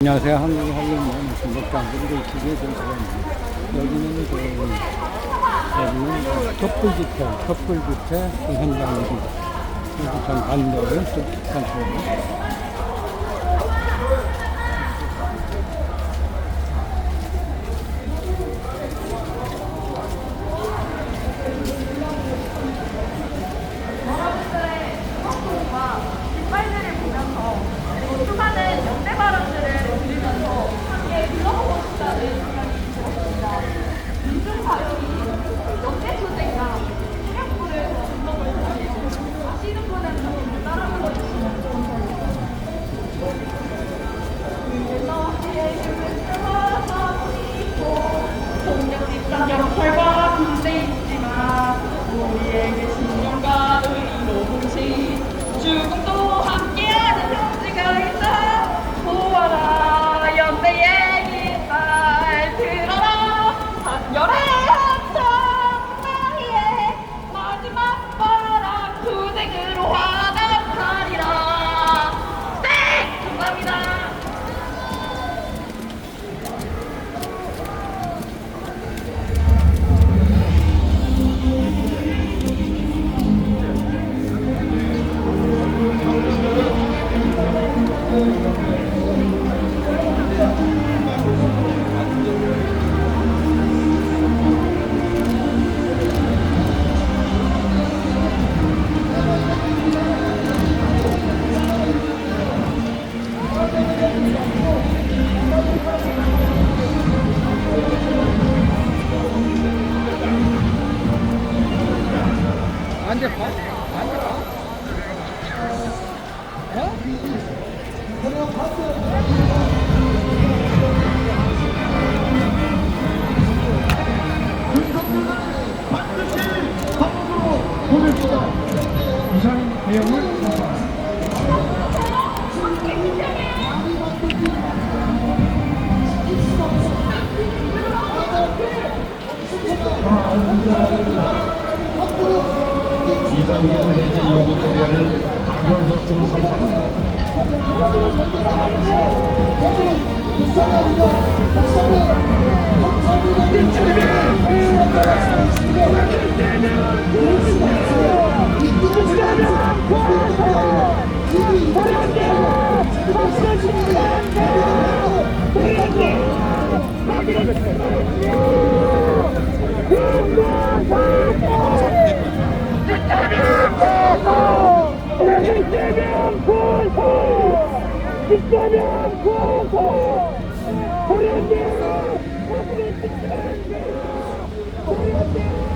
안녕하세요. 한국 한림원 중국당국으로 기계 전사입니다. 여기는 그, 여기는 촛불집회, 촛불집회 그 현장입니다. 그래서 전 반대를 촛불집회입니다. Yeah! 있다면 구하소 우리 안돼 우리 안돼 우리 안돼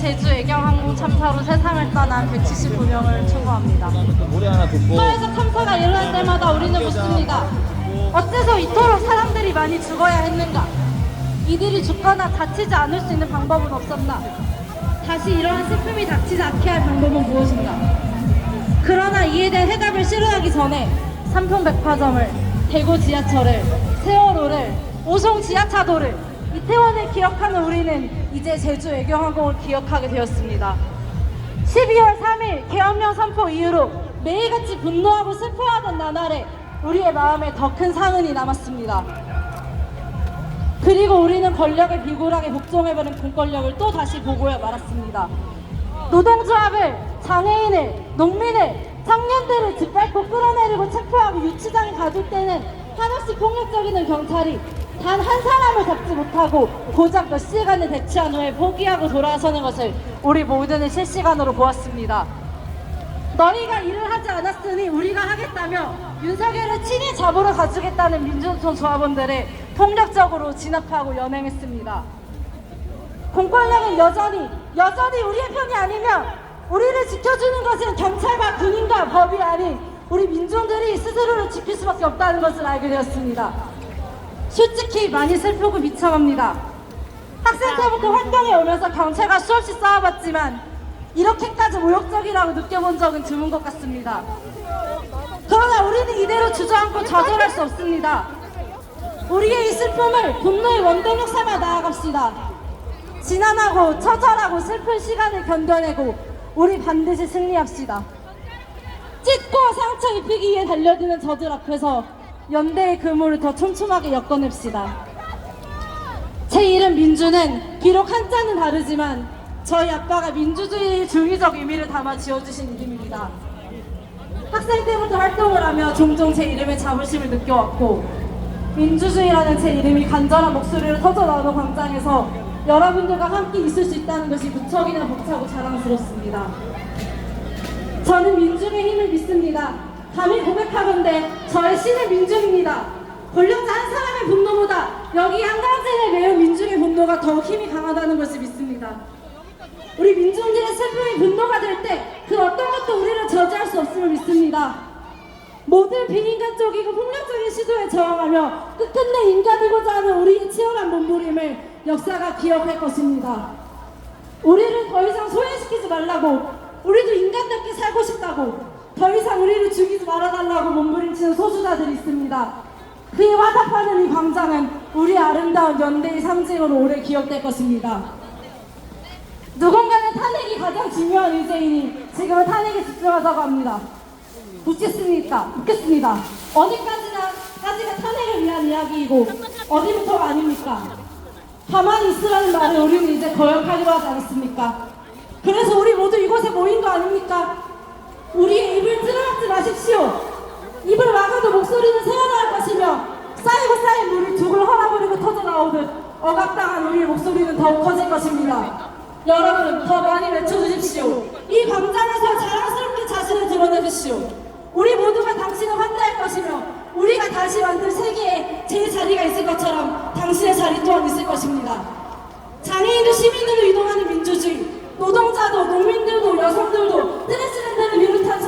전 제주 애경항공 참사로 세상을 떠난 179명을 추모합니다. 노래 하나 듣고 서해적 참사가 일어날 때마다 우리는 묻습니다. 어째서 이토록 사람들이 많이 죽어야 했는가? 이들이 죽거나 다치지 않을 수 있는 방법은 없었나? 다시 이러한 슬픔이 닥치지 않게 할 방법은 무엇인가? 그러나 이에 대한 해답을 실현하기 전에 삼풍백화점을, 대구 지하철을, 세월호를, 오송 지하차도를, 이태원을 기억하는 우리는 이제 제주 애경항공을 기억하게 되었습니다. 12월 3일 계엄령 선포 이후로 매일같이 분노하고 슬퍼하던 나날에 우리의 마음에 더 큰 상흔이 남았습니다. 그리고 우리는 권력에 비굴하게 복종해버린 공권력을 또 다시 보고야 말았습니다. 노동조합을, 장애인을, 농민을, 청년들을 짓밟고 끌어내리고 체포하고 유치장에 가둘 때는 한없이 폭력적인 경찰이 단 한 사람을 잡지 못하고 고작 몇 시간을 대치한 후에 포기하고 돌아서는 것을 우리 모두는 실시간으로 보았습니다. 너희가 일을 하지 않았으니 우리가 하겠다며 윤석열을 친히 잡으러 가주겠다는 민주노총 조합원들을 폭력적으로 진압하고 연행했습니다. 공권력은 여전히 여전히 우리의 편이 아니며 우리를 지켜주는 것은 경찰과 군인과 법이 아닌 우리 민중들이 스스로를 지킬 수밖에 없다는 것을 알게 되었습니다. 솔직히 많이 슬프고 비참합니다. 학생 때부터 활동에 오면서 경찰과 수없이 싸워봤지만 이렇게까지 모욕적이라고 느껴본 적은 드문 것 같습니다. 그러나 우리는 이대로 주저앉고 좌절할 수 없습니다. 우리의 이 슬픔을 분노의 원동력 삼아 나아갑시다. 지난하고 처절하고 슬픈 시간을 견뎌내고 우리 반드시 승리합시다. 찢고 상처 입히기 위해 달려드는 저들 앞에서 연대의 그물을 더 촘촘하게 엮어냅시다. 제 이름 민주는 비록 한자는 다르지만 저희 아빠가 민주주의 중의적 의미를 담아 지어주신 이름입니다. 학생 때부터 활동을 하며 종종 제 이름에 자부심을 느껴왔고 민주주의라는 제 이름이 간절한 목소리로 터져나오는 광장에서 여러분들과 함께 있을 수 있다는 것이 무척이나 벅차고 자랑스럽습니다. 저는 민중의 힘을 믿습니다. 감히 고백하건대 저의 신은 민중입니다. 권력자 한 사람의 분노보다 여기 한가지에 매우 민중의 분노가 더욱 힘이 강하다는 것을 믿습니다. 우리 민중들의 슬픔이 분노가 될 때 그 어떤 것도 우리를 저지할 수 없음을 믿습니다. 모든 비인간적이고 폭력적인 시도에 저항하며 끝끝내 인간이고자 하는 우리의 치열한 몸부림을 역사가 기억할 것입니다. 우리를 더 이상 소외시키지 말라고 우리도 인간답게 살고 싶다고 더 이상 우리를 죽이지 말아달라고 몸부림치는 소수자들이 있습니다. 그에 화답하는 이 광장은 우리 아름다운 연대의 상징으로 오래 기억될 것입니다. 누군가는 탄핵이 가장 중요한 의제이니 지금은 탄핵에 집중하자고 합니다. 묻겠습니까? 묻겠습니다. 어디까지나 까지가 탄핵을 위한 이야기이고 어디부터가 아닙니까? 가만히 있으라는 말을 우리는 이제 거역하기로 하지 않았습니까? 그래서 우리 모두 이곳에 모인 거 아닙니까? 우리의 입을 찌르지 마십시오. 입을 막아도 목소리는 새어나올 것이며 쌓이고 쌓인 물이 죽을 헐어버리고 터져나오듯 억압당한 우리의 목소리는 더욱 커질 것입니다. 여러분 더 많이 외쳐주십시오. 이 광장에서 자랑스럽게 자신을 드러내주시오. 우리 모두가 당신을 환대할 것이며 우리가 다시 만들 세계에 제 자리가 있을 것처럼 당신의 자리 또한 있을 것입니다. 장애인도 시민으로 이동하는 민주주의, 노동자도 농민들도 여성들도 트랜스젠더를 비롯한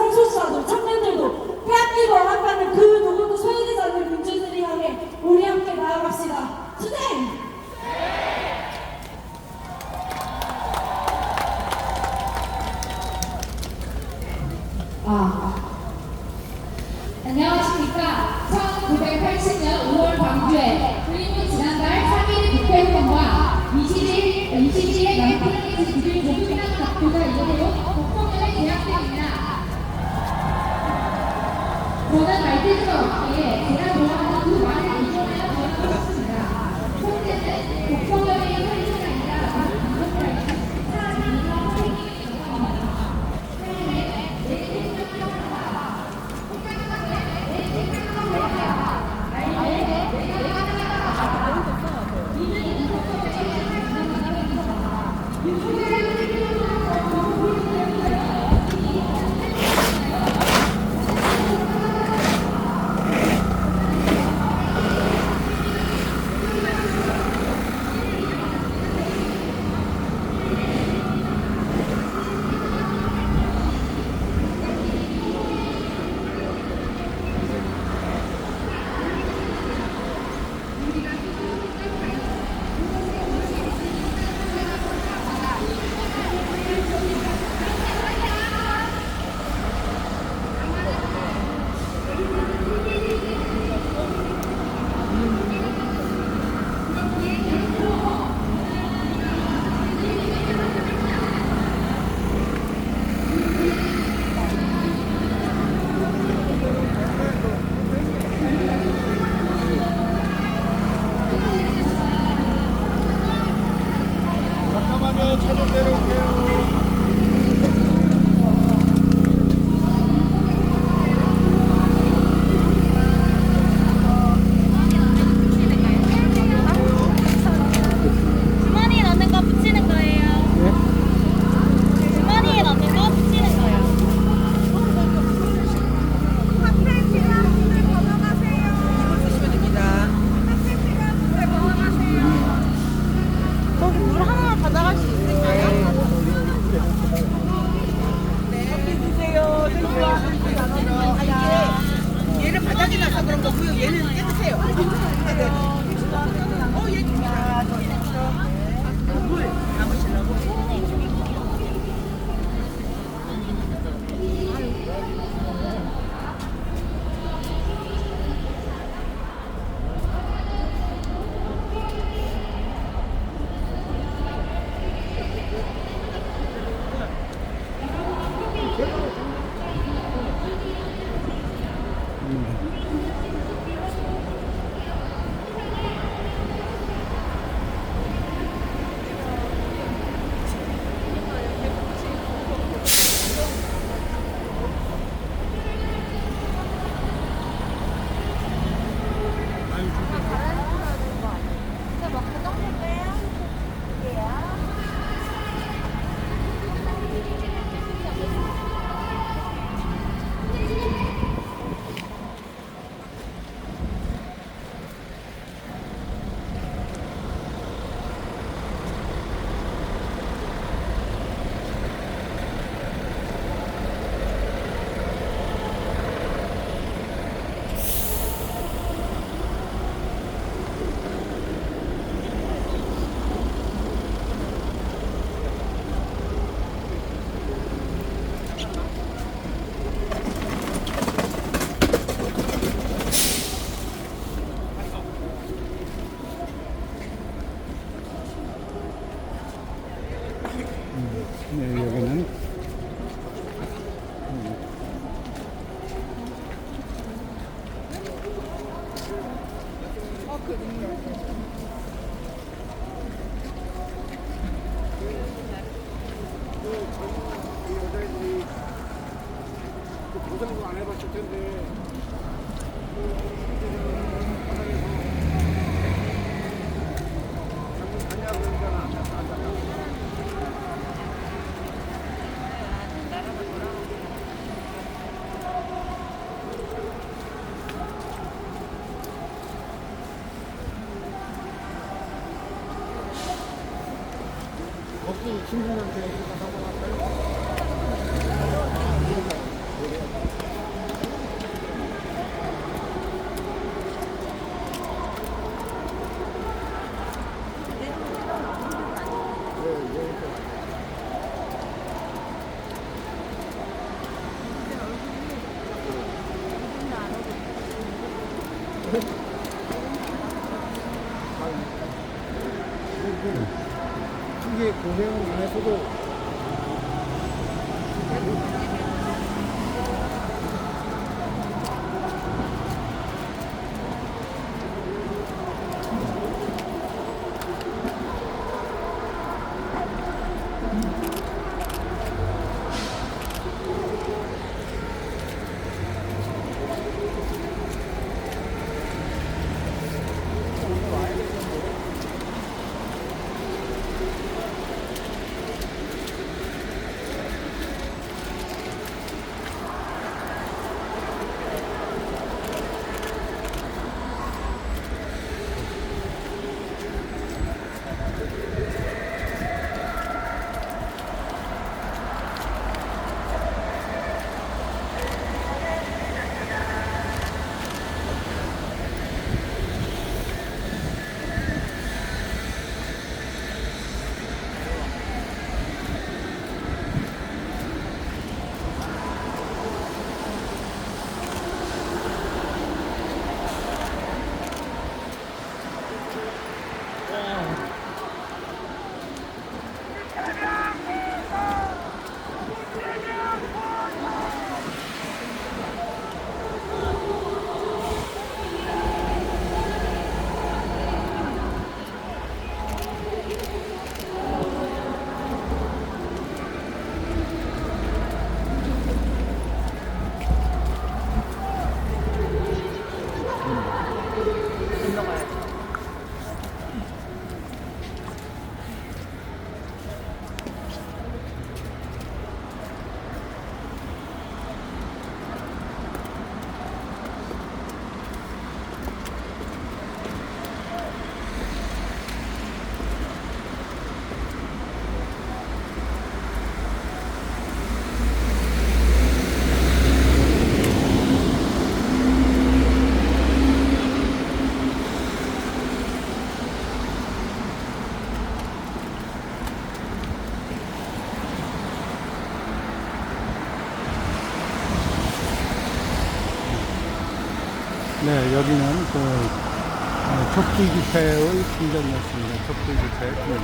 여기는 그 어, 촛불 집회의 풍경이었습니다. 촛불 집회 풍경.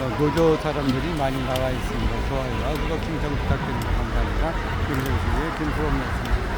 어, 노조 사람들이 많이 나와 있습니다. 좋아요와 구독 신청 부탁드립니다. 감사합니다. 김정수의 김수범이었습니다.